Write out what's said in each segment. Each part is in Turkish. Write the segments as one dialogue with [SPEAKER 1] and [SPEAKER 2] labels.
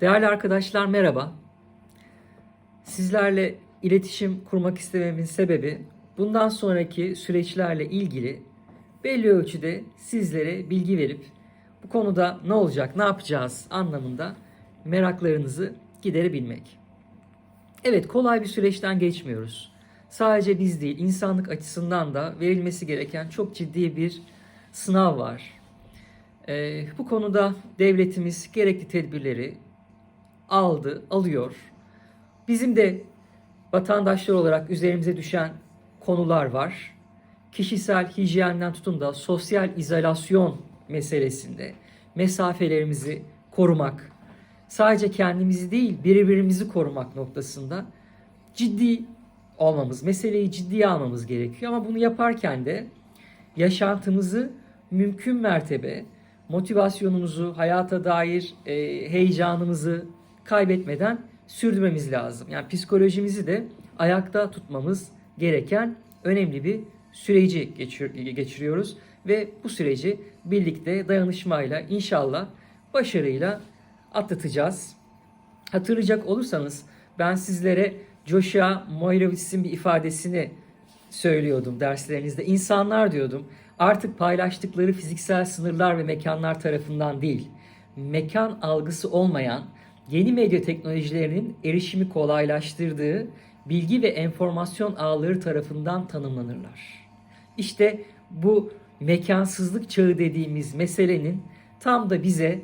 [SPEAKER 1] Değerli arkadaşlar merhaba. Sizlerle iletişim kurmak istememin sebebi bundan sonraki süreçlerle ilgili belli ölçüde sizlere bilgi verip bu konuda ne olacak, ne yapacağız anlamında meraklarınızı giderebilmek. Evet kolay bir süreçten geçmiyoruz. Sadece biz değil, insanlık açısından da verilmesi gereken çok ciddi bir sınav var. Ee, bu konuda devletimiz gerekli tedbirleri aldı, alıyor. Bizim de vatandaşlar olarak üzerimize düşen konular var. Kişisel hijyenden tutun da sosyal izolasyon meselesinde mesafelerimizi korumak, sadece kendimizi değil birbirimizi korumak noktasında ciddi olmamız, meseleyi ciddiye almamız gerekiyor. Ama bunu yaparken de yaşantımızı mümkün mertebe motivasyonumuzu, hayata dair e, heyecanımızı kaybetmeden sürdürmemiz lazım. Yani psikolojimizi de ayakta tutmamız gereken önemli bir süreci geçir, geçiriyoruz ve bu süreci birlikte dayanışmayla inşallah başarıyla atlatacağız. Hatırlayacak olursanız ben sizlere Joshua Moyrowitz'in bir ifadesini söylüyordum derslerinizde. İnsanlar diyordum artık paylaştıkları fiziksel sınırlar ve mekanlar tarafından değil, mekan algısı olmayan yeni medya teknolojilerinin erişimi kolaylaştırdığı bilgi ve enformasyon ağları tarafından tanımlanırlar. İşte bu mekansızlık çağı dediğimiz meselenin tam da bize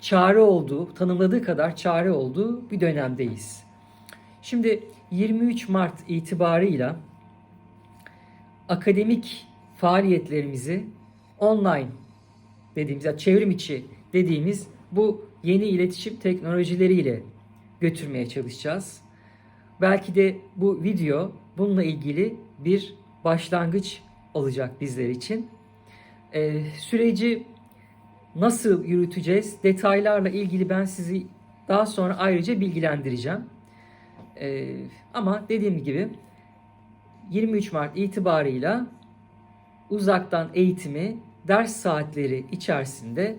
[SPEAKER 1] çare olduğu, tanımladığı kadar çare olduğu bir dönemdeyiz. Şimdi 23 Mart itibarıyla akademik faaliyetlerimizi online dediğimiz, yani çevrim içi dediğimiz bu yeni iletişim teknolojileriyle götürmeye çalışacağız. Belki de bu video bununla ilgili bir başlangıç olacak bizler için. Ee, süreci nasıl yürüteceğiz? Detaylarla ilgili ben sizi daha sonra ayrıca bilgilendireceğim. Ee, ama dediğim gibi 23 Mart itibarıyla uzaktan eğitimi ders saatleri içerisinde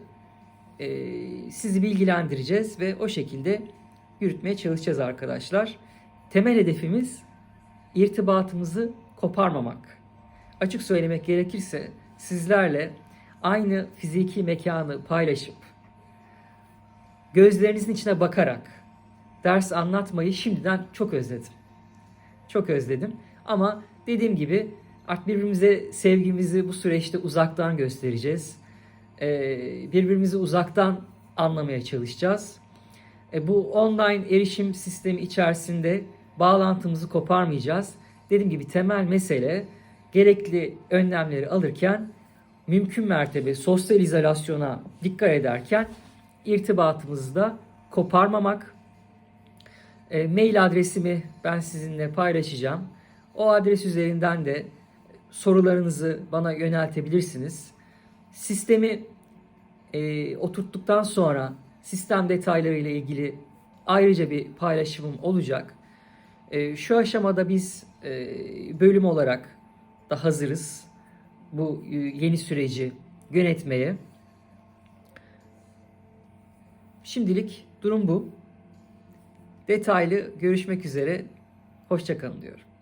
[SPEAKER 1] sizi bilgilendireceğiz ve o şekilde yürütmeye çalışacağız arkadaşlar. Temel hedefimiz irtibatımızı koparmamak. Açık söylemek gerekirse sizlerle aynı fiziki mekanı paylaşıp gözlerinizin içine bakarak ders anlatmayı şimdiden çok özledim. Çok özledim. Ama dediğim gibi artık birbirimize sevgimizi bu süreçte uzaktan göstereceğiz. Ee, birbirimizi uzaktan anlamaya çalışacağız. E, bu online erişim sistemi içerisinde bağlantımızı koparmayacağız. Dediğim gibi temel mesele gerekli önlemleri alırken mümkün mertebe sosyal izolasyona dikkat ederken irtibatımızı da koparmamak. E, mail adresimi ben sizinle paylaşacağım. O adres üzerinden de sorularınızı bana yöneltebilirsiniz. Sistemi e, oturttuktan sonra sistem detayları ile ilgili ayrıca bir paylaşımım olacak. E, şu aşamada biz e, bölüm olarak da hazırız bu e, yeni süreci yönetmeye. Şimdilik durum bu. Detaylı görüşmek üzere. Hoşçakalın diyorum.